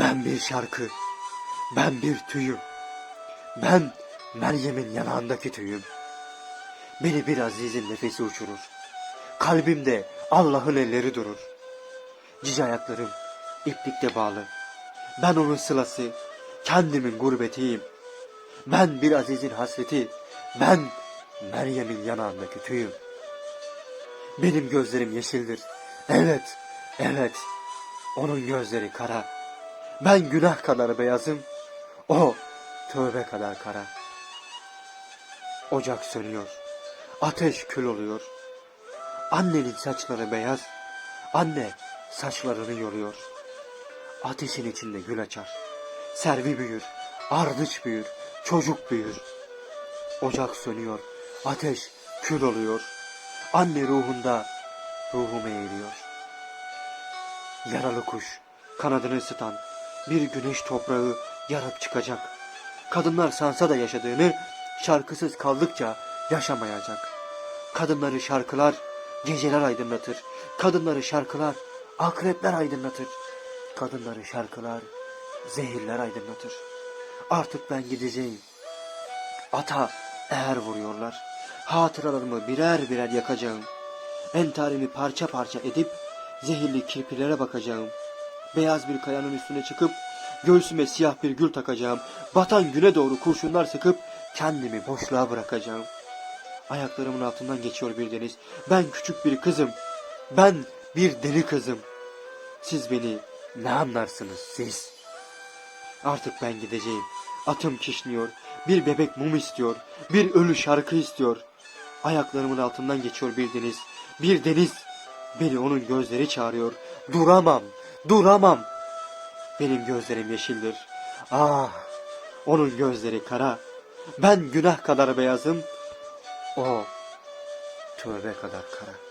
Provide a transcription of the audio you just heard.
Ben bir şarkı, ben bir tüyüm. Ben Meryem'in yanağındaki tüyüm. Beni bir azizin nefesi uçurur. Kalbimde Allah'ın elleri durur. Cici ayaklarım iplikte bağlı. Ben onun sılası, kendimin gurbetiyim. Ben bir azizin hasreti, ben Meryem'in yanağındaki tüyüm. Benim gözlerim yeşildir. Evet, evet. Onun gözleri kara. Ben günah kadar beyazım. O tövbe kadar kara. Ocak sönüyor. Ateş kül oluyor. Annenin saçları beyaz. Anne saçlarını yoruyor. Ateşin içinde gül açar. Servi büyür. Ardıç büyür. Çocuk büyür. Ocak sönüyor. Ateş kül oluyor. Anne ruhunda ruhumu eğiliyor. Yaralı kuş kanadını ısıtan bir güneş toprağı yarıp çıkacak. Kadınlar sansa da yaşadığını şarkısız kaldıkça yaşamayacak. Kadınları şarkılar geceler aydınlatır. Kadınları şarkılar akrepler aydınlatır. Kadınları şarkılar zehirler aydınlatır. Artık ben gideceğim. Ata eğer vuruyorlar. Hatıralarımı birer birer yakacağım. Entarimi parça parça edip zehirli kirpilere bakacağım. Beyaz bir kayanın üstüne çıkıp göğsüme siyah bir gül takacağım. Batan güne doğru kurşunlar sıkıp kendimi boşluğa bırakacağım. Ayaklarımın altından geçiyor bir deniz. Ben küçük bir kızım. Ben bir deli kızım. Siz beni ne anlarsınız siz? Artık ben gideceğim. Atım kişniyor. Bir bebek mum istiyor. Bir ölü şarkı istiyor. Ayaklarımın altından geçiyor bir deniz. Bir deniz. Beni onun gözleri çağırıyor. Duramam. Duramam. Benim gözlerim yeşildir. Ah. Onun gözleri kara. Ben günah kadar beyazım. O tövbe kadar kara.